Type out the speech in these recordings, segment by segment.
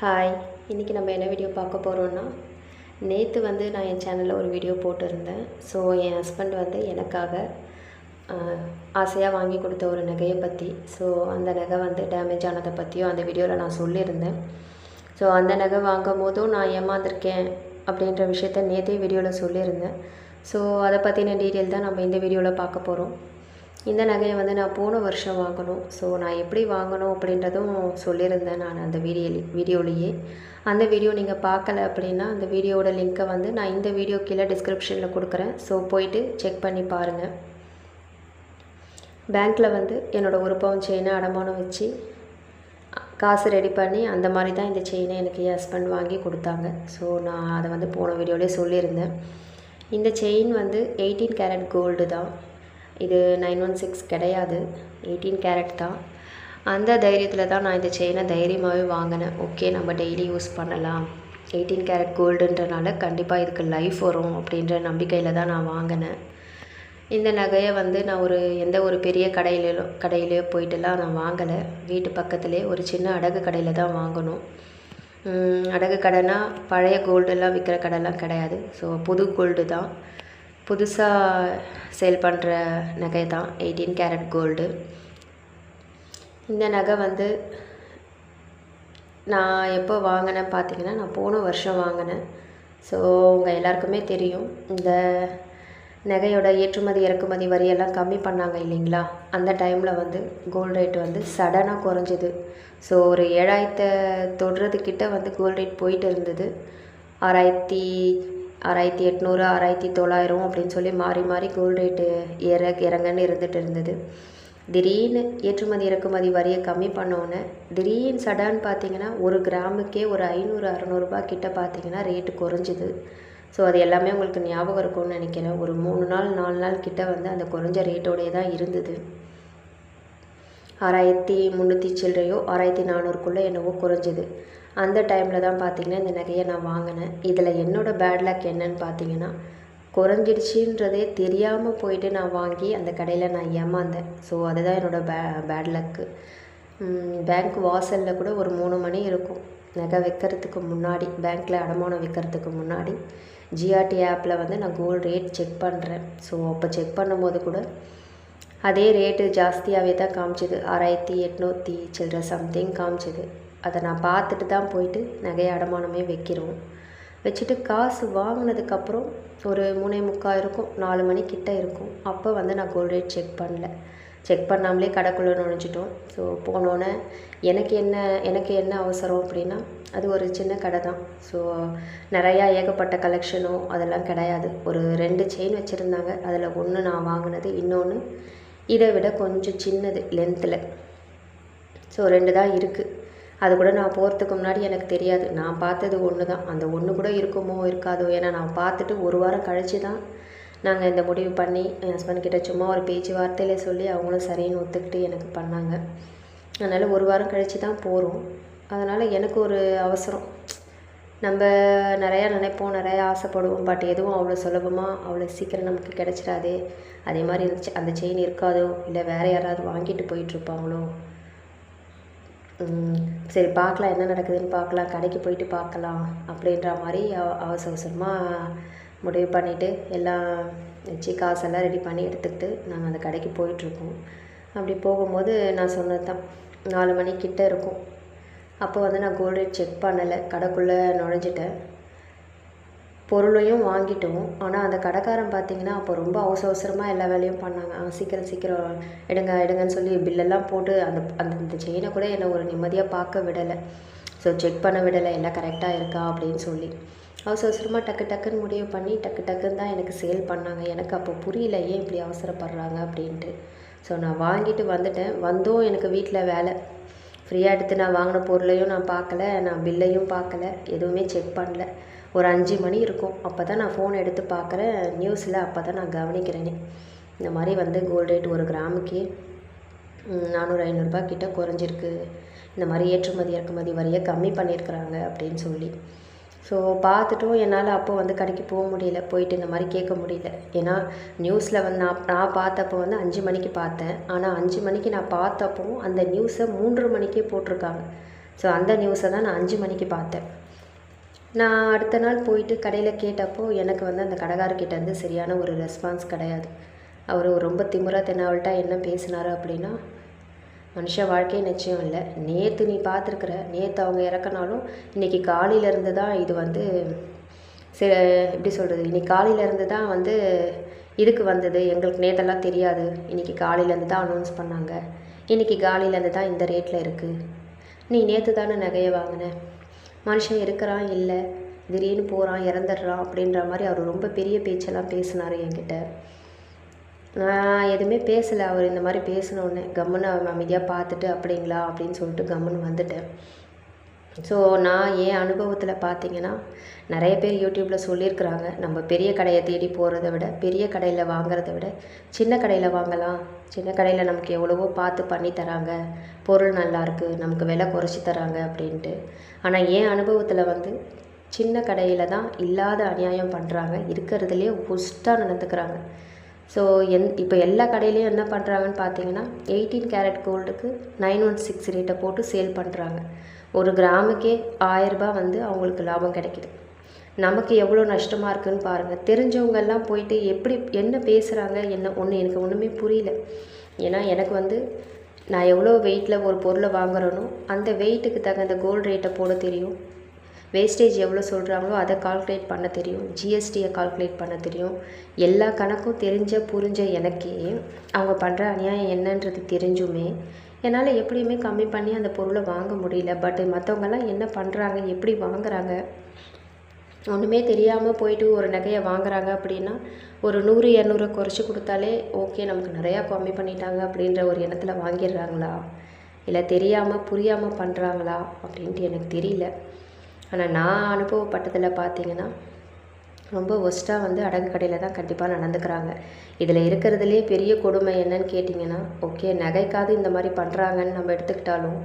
Hi இன்றைக்கி நம்ம என்ன வீடியோ பார்க்க போகிறோன்னா நேற்று வந்து நான் என் சேனலில் ஒரு வீடியோ போட்டிருந்தேன். ஸோ என் ஹஸ்பண்ட் வந்து எனக்காக ஆசையாக வாங்கி கொடுத்த ஒரு நகையை பற்றி ஸோ அந்த நகை வந்து டேமேஜ் ஆனதை பற்றியும் அந்த வீடியோவில் நான் சொல்லியிருந்தேன். ஸோ அந்த நகை வாங்கும் போதும் நான் ஏமாந்திருக்கேன் அப்படின்ற விஷயத்த நேற்றே வீடியோவில் சொல்லியிருந்தேன். ஸோ அதை பற்றின டீட்டெயில் தான் நம்ம இந்த வீடியோவில் பார்க்க போகிறோம் இந்த நகையை வந்து நான் போன வருஷம் வாங்கணும். ஸோ நான் எப்படி வாங்கணும் அப்படின்றதும் சொல்லியிருந்தேன் நான் அந்த வீடியோ வீடியோலேயே. அந்த வீடியோ நீங்கள் பார்க்கல அப்படின்னா அந்த வீடியோட லிங்க்கை வந்து நான் இந்த வீடியோ கீழே டிஸ்கிரிப்ஷனில் கொடுக்குறேன். ஸோ போயிட்டு செக் பண்ணி பாருங்கள் பேங்க்கில் வந்து என்னோடய ஒரு பவுன் செயினை அடமானம் வச்சு காசு ரெடி பண்ணி அந்த மாதிரி தான் இந்த செயினை எனக்கு என் ஹஸ்பண்ட் வாங்கி கொடுத்தாங்க. ஸோ நான் அதை வந்து போன வீடியோலேயே சொல்லியிருந்தேன். இந்த செயின் வந்து எயிட்டீன் கேரட் கோல்டு தான். இது நைன் ஒன் சிக்ஸ் கிடையாது. எயிட்டீன் கேரட் தான். அந்த தைரியத்தில் தான் நான் இந்த செயினை தைரியமாகவே வாங்கினேன். ஓகே நம்ம டெய்லி யூஸ் பண்ணலாம். எயிட்டீன் கேரட் கோல்டுன்றனால கண்டிப்பாக இதுக்கு லைஃப் வரும் அப்படின்ற நம்பிக்கையில் தான் நான் வாங்கினேன். இந்த நகையை வந்து நான் ஒரு எந்த ஒரு பெரிய கடையிலோ கடையிலையோ போயிட்டுலாம் நான் வாங்கலை. வீட்டு பக்கத்துலேயே ஒரு சின்ன அடகு கடையில் தான் வாங்கணும். அடகு கடைனா பழைய கோல்டெல்லாம் விற்கிற கடைலாம் கிடையாது. ஸோ புது கோல்டு தான். புதுசாக சேல் பண்ணுற நகை தான் எயிட்டீன் கேரட் கோல்டு இந்த நகை வந்து நான் எப்போ வாங்கினேன் பார்த்தீங்கன்னா நான் போன வருஷம் வாங்கினேன். ஸோ உங்கள் எல்லாருக்குமே தெரியும் இந்த நகையோட ஏற்றுமதி இறக்குமதி வரியெல்லாம் கம்மி பண்ணாங்க இல்லைங்களா? அந்த டைமில் வந்து கோல்டு ரேட் வந்து சடனாக குறைஞ்சிது. ஸோ ஒரு ஏழாயிரத்தை தொடுறதுக்கிட்ட வந்து கோல்டு ரேட் போயிட்டு இருந்தது. ஆறாயிரத்தி ஆறாயிரத்தி எட்நூறு ஆறாயிரத்தி தொள்ளாயிரம் அப்படின்னு சொல்லி மாறி மாறி கோல்டு ரேட்டு ஏற இறங்கன்னு இருந்துகிட்டு இருந்தது. திடீர்னு ஏற்றுமதி இறக்குமதி வரியை கம்மி பண்ணோன்னே திடீர்னு சடான்னு பார்த்தீங்கன்னா ஒரு கிராமுக்கே ஒரு ஐநூறு அறநூறுபா கிட்ட பார்த்தீங்கன்னா ரேட்டு குறைஞ்சிது. ஸோ அது எல்லாமே உங்களுக்கு ஞாபகம் இருக்கும்னு நினைக்கிறேன். ஒரு மூணு நாள் நாலு நாள் கிட்ட வந்து அந்த குறைஞ்ச ரேட்டோடைய தான் இருந்தது. ஆறாயிரத்தி முந்நூற்றி சில்லறையோ ஆறாயிரத்தி நானூறுக்குள்ளே என்னவோ குறைஞ்சிது. அந்த டைமில் தான் பார்த்தீங்கன்னா இந்த நகையை நான் வாங்கினேன். இதில் என்னோடய பேட் லக் என்னன்னு பார்த்தீங்கன்னா குறைஞ்சிடுச்சுன்றதே தெரியாமல் போயிட்டு நான் வாங்கி அந்த கடையில் நான் ஏமாந்தேன். ஸோ அதுதான் என்னோட பே பேட் லக்கு பேங்க் வாசலில் கூட ஒரு மூணு மணி இருக்கும். நகை வைக்கிறதுக்கு முன்னாடி பேங்க்கில் அடமானம் வைக்கிறதுக்கு முன்னாடி ஜிஆர்டி ஆப்பில் வந்து நான் கோல்டு ரேட் செக் பண்ணுறேன் ஸோ அப்போ செக் பண்ணும்போது கூட அதே ரேட்டு ஜாஸ்தியாகவே தான் காமிச்சிது. ஆறாயிரத்தி எட்நூற்றி சில்லற சம்திங் காமிச்சிது. அதை நான் பார்த்துட்டு தான் போயிட்டு நகையை அடமானமே வைக்கிறோம். வச்சுட்டு காசு வாங்கினதுக்கப்புறம் ஒரு மூணே முக்கால் இருக்கும். நாலு மணிக்கிட்ட இருக்கும். அப்போ வந்து நான் கோல்ட் ரேட் செக் பண்ணல. செக் பண்ணாமலே கடைக்குள்ளே நுழைஞ்சிட்டோம். ஸோ போனோன்னே எனக்கு என்ன எனக்கு என்ன அவசரம் அப்படின்னா அது ஒரு சின்ன கடை தான். ஸோ நிறையா ஏகப்பட்ட கலெக்ஷனோ அதெல்லாம் கிடையாது. ஒரு ரெண்டு செயின் வச்சுருந்தாங்க. அதில் ஒன்று நான் வாங்கினது இன்னொன்று இதை விட கொஞ்சம் சின்னது லென்த்தில் ஸோ ரெண்டு தான் இருக்குது அது கூட நான் போகிறதுக்கு முன்னாடி எனக்கு தெரியாது. நான் பார்த்தது ஒன்று தான். அந்த ஒன்று கூட இருக்குமோ இருக்காதோ ஏன்னா நான் பார்த்துட்டு ஒரு வாரம் கழித்து தான் நாங்கள் இந்த முடிவு பண்ணி என் ஹஸ்பண்ட் கிட்ட சும்மா ஒரு பேச்சு வார்த்தையில சொல்லி அவங்களும் சரின்னு ஒத்துக்கிட்டு எனக்கு பண்ணாங்க. அதனால் ஒரு வாரம் கழித்து தான் போகிறோம் அதனால் எனக்கு ஒரு அவசரம். நம்ம நிறையா நினைப்போம் நிறையா ஆசைப்படுவோம். பட் எதுவும் அவ்வளோ சுலபமாக அவ்வளோ சீக்கிரம் நமக்கு கிடைச்சிடாதே. அதே மாதிரி இருந்துச்சு அந்த செயின் இருக்காதோ இல்லை வேறு யாராவது வாங்கிட்டு போயிட்டுருப்பாங்களோ? சரி பார்க்கலாம் என்ன நடக்குதுன்னு பார்க்கலாம். கடைக்கு போயிட்டு பார்க்கலாம் அப்படின்ற மாதிரி அவசர அவசரமாக முடிவு பண்ணிவிட்டு எல்லாம் வச்சு காசெல்லாம் ரெடி பண்ணி எடுத்துக்கிட்டு நாங்கள் அந்த கடைக்கு போயிட்டுருக்கோம். அப்படி போகும்போது நான் சொன்னது தான் நாலு மணிக்கிட்ட இருக்கும். அப்போ வந்து நான் கோல்டு ரேட் செக் பண்ணலை. கடைக்குள்ளே நுழைஞ்சிட்டேன். பொருளையும் வாங்கிட்டோம். ஆனால் அந்த கடைக்காரன் பார்த்தீங்கன்னா அப்போ ரொம்ப அவசர அவசரமாக எல்லா வேலையும் பண்ணாங்க. சீக்கிரம் சீக்கிரம் எடுங்க எடுங்கன்னு சொல்லி பில்லெல்லாம் போட்டு அந்த அந்த செயினை கூட என்னை ஒரு நிம்மதியாக பார்க்க விடலை. ஸோ செக் பண்ண விடலை. எல்லாம் கரெக்டாக இருக்கா அப்படின்னு சொல்லி. அவசர அவசரமாக டக்கு டக்குன்னு முடிவு பண்ணி டக்கு டக்குன்னு தான் எனக்கு சேல் பண்ணாங்க. எனக்கு அப்போ புரியல ஏன் இப்படி அவசரப்படுறாங்க அப்படின்ட்டு. ஸோ நான் வாங்கிட்டு வந்துட்டேன். வந்தும் எனக்கு வீட்டில் வேலை. ஃப்ரீயாக எடுத்து நான் வாங்கின பொருளையும் நான் பார்க்கல நான் பில்லையும் பார்க்கல எதுவுமே செக் பண்ணல. ஒரு அஞ்சு மணி இருக்கும். அப்போ தான் நான் ஃபோன் எடுத்து பார்க்குறேன். நியூஸில் அப்போ தான் நான் கவனிக்கிறேனே. இந்த மாதிரி வந்து கோல்டு ரேட் ஒரு கிராமுக்கே நானூறு ஐநூறுரூபா கிட்ட குறைஞ்சிருக்கு. இந்த மாதிரி ஏற்றுமதி இறக்குமதி வரியை கம்மி பண்ணியிருக்கிறாங்க அப்படின்னு சொல்லி. ஸோ பார்த்துட்டும் என்னால் அப்போ வந்து கடைக்கு போக முடியல போயிட்டு இந்த மாதிரி கேட்க முடியல. ஏன்னா நியூஸில் வந்து நான் நான் பார்த்தப்போ வந்து அஞ்சு மணிக்கு பார்த்தேன். ஆனால் அஞ்சு மணிக்கு நான் பார்த்தப்போ அந்த நியூஸை மூன்று மணிக்கே போட்டிருக்காங்க. ஸோ அந்த நியூஸை தான் நான் அஞ்சு மணிக்கு பார்த்தேன். நான் அடுத்த நாள் போயிட்டு கடையில் கேட்டப்போ எனக்கு வந்து அந்த கடைக்காரர்கிட்டேருந்து சரியான ஒரு ரெஸ்பான்ஸ் கிடையாது. அவர் ரொம்ப திமுறா தென்னாவல்ட்டா என்ன பேசினார் அப்படின்னா மனுஷ வாழ்க்கை நிச்சயம் இல்லை. நேற்று நீ பார்த்துருக்குற நேற்று அவங்க இறக்குனாலும் இன்றைக்கி காலையிலேருந்து தான் இது வந்து சில எப்படி சொல்கிறது இன்றைக்கி காலையிலேருந்து தான் வந்து இதுக்கு வந்தது. எங்களுக்கு நேற்றெல்லாம் தெரியாது. இன்றைக்கி காலையிலேருந்து தான் அனௌன்ஸ் பண்ணாங்க. இன்றைக்கி காலையிலேருந்து தான் இந்த ரேட்டில் இருக்குது நீ நேற்று தானே நகையை வாங்கின. மனுஷன் இருக்கிறான் இல்லை. திடீர்னு போகிறான் இறந்துடுறான் அப்படின்ற மாதிரி அவர் ரொம்ப பெரிய பேச்செல்லாம் பேசினார் என்கிட்ட. நான் எதுவுமே பேசலை. அவர் இந்த மாதிரி பேசினோடனே கம்முன்னு அமைதியாக பார்த்துட்டு அப்படிங்களா? அப்படின்னு சொல்லிட்டு கம்முன்னு வந்துட்டேன். ஸோ நான் என் அனுபவத்தில் பார்த்தீங்கன்னா நிறைய பேர் யூடியூப்பில் சொல்லியிருக்கிறாங்க நம்ம பெரிய கடையை தேடி போகிறத விட பெரிய கடையில் வாங்குறத விட சின்ன கடையில் வாங்கலாம். சின்ன கடையில் நமக்கு எவ்வளவோ பார்த்து பண்ணி தராங்க. பொருள் நல்லாயிருக்கு நமக்கு விலை குறைச்சி தராங்க அப்படின்ட்டு. ஆனால் என் அனுபவத்தில் வந்து சின்ன கடையில் தான் இல்லாத அநியாயம் பண்ணுறாங்க இருக்கிறதுலே ஒஸ்ட்டாக நடந்துக்கிறாங்க. ஸோ எந் இப்போ எல்லா கடையிலையும் என்ன பண்ணுறாங்கன்னு பார்த்தீங்கன்னா எயிட்டீன் கேரட் கோல்டுக்கு நைன் ஒன் சிக்ஸ் ரேட்டை போட்டு சேல் பண்ணுறாங்க ஒரு கிராமுக்கே ஆயரரூபா வந்து அவங்களுக்கு லாபம் கிடைக்கிது. நமக்கு எவ்வளோ நஷ்டமாக இருக்குன்னு பாருங்கள் தெரிஞ்சவங்கெல்லாம் போயிட்டு எப்படி என்ன பேசுகிறாங்க என்ன ஒன்று எனக்கு ஒன்றுமே புரியல. ஏன்னா எனக்கு வந்து நான் எவ்வளோ வெயிட்டில் ஒரு பொருளை வாங்குறேனோ அந்த வெயிட்டுக்கு தகுந்த கோல்டு ரேட்டை போட தெரியும். வேஸ்டேஜ் எவ்வளோ சொல்கிறாங்களோ அதை கால்குலேட் பண்ண தெரியும். ஜிஎஸ்டியை கால்குலேட் பண்ண தெரியும். எல்லா கணக்கும் தெரிஞ்ச புரிஞ்ச எனக்கே அவங்க பண்ணுற அநியாயம் என்னன்றது தெரிஞ்சுமே என்னால் எப்படியுமே கம்மி பண்ணி அந்த பொருளை வாங்க முடியல. பட் மற்றவங்கெல்லாம் என்ன பண்ணுறாங்க எப்படி வாங்குறாங்க? ஒன்றுமே தெரியாமல் போயிட்டு ஒரு நகையை வாங்குறாங்க அப்படின்னா ஒரு நூறு இரநூறு குறைச்சி கொடுத்தாலே ஓகே நமக்கு நிறையா கம்மி பண்ணிட்டாங்க அப்படின்ற ஒரு எண்ணத்தில் வாங்கிடுறாங்களா? இல்லை தெரியாமல் புரியாமல் பண்ணுறாங்களா அப்படின்ட்டு எனக்கு தெரியல. ஆனால் நான் அனுபவப்பட்டதில் பார்த்தீங்கன்னா ரொம்ப ஒஸ்ட்டாக வந்து அடகு கடையில் தான் கண்டிப்பாக நடந்துக்கிறாங்க. இதில் இருக்கிறதுலே பெரிய கொடுமை என்னன்னு கேட்டிங்கன்னா ஓகே நகைக்காவது இந்த மாதிரி பண்ணுறாங்கன்னு நம்ம எடுத்துக்கிட்டாலும்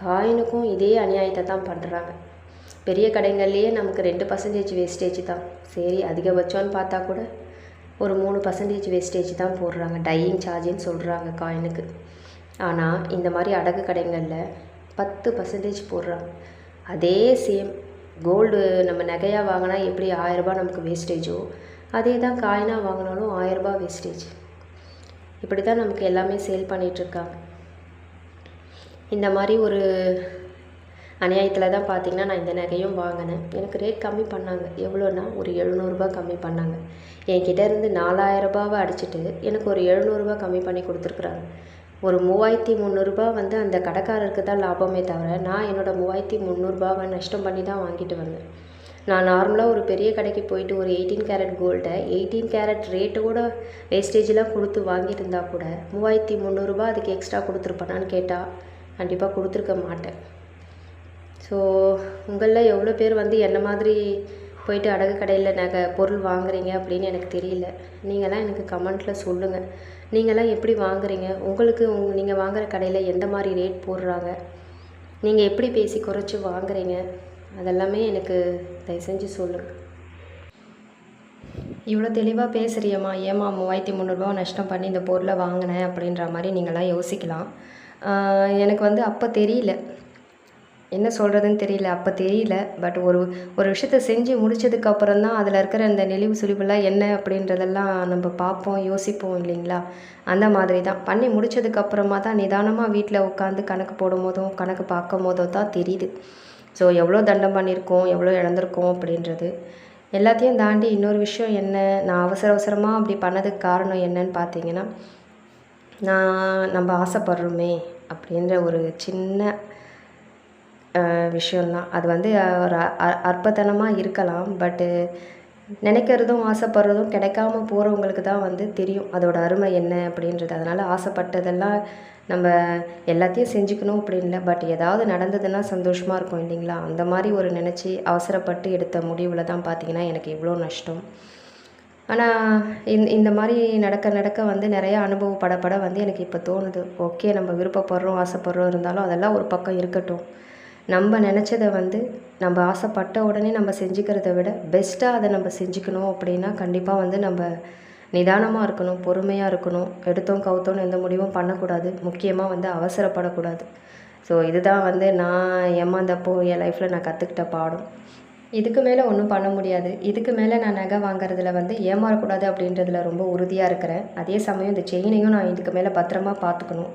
காயினுக்கும் இதே அநியாயத்தை தான் பண்ணுறாங்க பெரிய கடைங்கள்லேயே நமக்கு ரெண்டு பர்சன்டேஜ் வேஸ்டேஜ் தான். சரி அதிகபட்சம்னு பார்த்தா கூட ஒரு மூணு பர்சன்டேஜ் வேஸ்டேஜ் தான் போடுறாங்க. டையிங் சார்ஜின்னு சொல்கிறாங்க காயினுக்கு. ஆனால் இந்த மாதிரி அடகு கடைங்களில் பத்து பர்சன்டேஜ் போடுறாங்க. அதே சேம் கோல்டு நம்ம நகையாக வாங்கினா எப்படி ஆயரரூபா நமக்கு வேஸ்டேஜோ அதே தான் காயினாக வாங்கினாலும் ஆயரரூபா வேஸ்டேஜ் இப்படி தான் நமக்கு எல்லாமே சேல் பண்ணிகிட்ருக்காங்க இந்த மாதிரி ஒரு அநியாயத்தில் தான் பார்த்தீங்கன்னா நான் இந்த நகையும் வாங்கினேன். எனக்கு ரேட் கம்மி பண்ணாங்க. எவ்வளோன்னா ஒரு எழுநூறுபா கம்மி பண்ணாங்க. என்கிட்ட இருந்து நாலாயிரரூபாவை அடிச்சுட்டு எனக்கு ஒரு எழுநூறுபா கம்மி பண்ணி கொடுத்துருக்குறாங்க. ஒரு மூவாயிரத்தி முந்நூறுரூபா வந்து அந்த கடைக்காரருக்கு தான் லாபமே தவிர நான் என்னோடய மூவாயிரத்தி முந்நூறுரூபாவை நஷ்டம் பண்ணி தான் வாங்கிட்டு வந்தேன். நான் நார்மலாக ஒரு பெரிய கடைக்கு போயிட்டு ஒரு எயிட்டீன் கேரட் கோல்டை எயிட்டீன் கேரட் ரேட்டோட வேஸ்டேஜெலாம் கொடுத்து வாங்கிட்டு இருந்தால் கூட மூவாயிரத்தி முந்நூறுரூபா அதுக்கு எக்ஸ்ட்ரா கொடுத்துருப்பேனான்னு கேட்டால் கண்டிப்பாக கொடுத்துருக்க மாட்டேன். ஸோ உங்களில் எவ்வளோ பேர் வந்து என்ன மாதிரி போயிட்டு அடகு கடையில் நகை பொருள் வாங்குறீங்க அப்படின்னு எனக்கு தெரியல. நீங்களாம் எனக்கு கமெண்ட்டில் சொல்லுங்கள் நீங்களாம் எப்படி வாங்குறீங்க? உங்களுக்கு உங் நீங்கள் வாங்குகிற கடையில் எந்த மாதிரி ரேட் போடுறாங்க? நீங்கள் எப்படி பேசி குறைச்சி வாங்குறீங்க? அதெல்லாமே எனக்கு தயவு செஞ்சு சொல்லுங்கள் இவ்வளோ தெளிவாக பேசுகிறியம்மா ஏம்மா மூவாயிரத்தி முந்நூறுரூவா நஷ்டம் பண்ணி இந்த பொருளை வாங்கினேன் அப்படின்ற மாதிரி நீங்களாம் யோசிக்கலாம். எனக்கு வந்து அப்போ தெரியல. என்ன சொல்கிறதுன்னு தெரியல அப்போ தெரியல. பட் ஒரு ஒரு விஷயத்த செஞ்சு முடித்ததுக்கப்புறம் தான் அதில் இருக்கிற அந்த நெளிவு சுழிவுலாம் என்ன அப்படின்றதெல்லாம் நம்ம பார்ப்போம் யோசிப்போம் இல்லைங்களா? அந்த மாதிரி தான். பண்ணி முடிச்சதுக்கப்புறமா தான் நிதானமாக வீட்டில் உட்காந்து கணக்கு போடும் போதும் கணக்கு பார்க்கும் போதும் தான் தெரியுது. ஸோ எவ்வளோ தண்டம் பண்ணியிருக்கோம் எவ்வளோ இழந்திருக்கோம் அப்படின்றது. எல்லாத்தையும் தாண்டி இன்னொரு விஷயம் என்ன? நான் அவசர அவசரமாக அப்படி பண்ணதுக்கு காரணம் என்னன்னு பார்த்தீங்கன்னா நான் நம்ம ஆசைப்படுறோமே அப்படின்ற ஒரு சின்ன அஹ், விஷயம்தான். அது வந்து ஒரு அ- அற்பத்தனமாக இருக்கலாம். பட்டு நினைக்கிறதும் ஆசைப்படுறதும் கிடைக்காம போகிறவங்களுக்கு தான் வந்து தெரியும் அதோட அருமை என்ன அப்படின்றது. அதனால் ஆசைப்பட்டதெல்லாம் நம்ம எல்லாத்தையும் செஞ்சுக்கணும் அப்படின்னு இல்லை. பட் ஏதாவது நடந்ததுன்னா சந்தோஷமாக இருக்கும் இல்லைங்களா? அந்த மாதிரி ஒரு நினச்சி அவசரப்பட்டு எடுத்த முடிவில் தான் பார்த்தீங்கன்னா எனக்கு இவ்வளோ நஷ்டம். ஆனால் இந் இந்த மாதிரி நடக்க நடக்க வந்து நிறையா அனுபவப்படப்பட வந்து எனக்கு இப்போ தோணுது. ஓகே நம்ம விருப்பப்படுறோம் ஆசைப்படுறோம் இருந்தாலும் அதெல்லாம் ஒரு பக்கம் இருக்கட்டும். நம்ம நினச்சதை வந்து நம்ம ஆசைப்பட்ட உடனே நம்ம செஞ்சுக்கிறத விட பெஸ்ட்டாக அதை நம்ம செஞ்சுக்கணும் அப்படின்னா கண்டிப்பாக வந்து நம்ம நிதானமாக இருக்கணும் பொறுமையாக இருக்கணும். எடுத்தோம் கவுத்தோன்னு எந்த முடிவும் பண்ணக்கூடாது. முக்கியமாக வந்து அவசரப்படக்கூடாது. ஸோ இதுதான் வந்து நான் ஏமாந்தப்போ என் லைஃப்பில் நான் கற்றுக்கிட்ட பாடம். இதுக்கு மேலே ஒன்றும் பண்ண முடியாது. இதுக்கு மேலே நான் நகை வாங்குறதுல வந்து ஏமாறக்கூடாது அப்படின்றதுல ரொம்ப உறுதியாக இருக்கிறேன். அதே சமயம் இந்த செயினையும் நான் இதுக்கு மேலே பத்திரமா பார்த்துக்கணும்.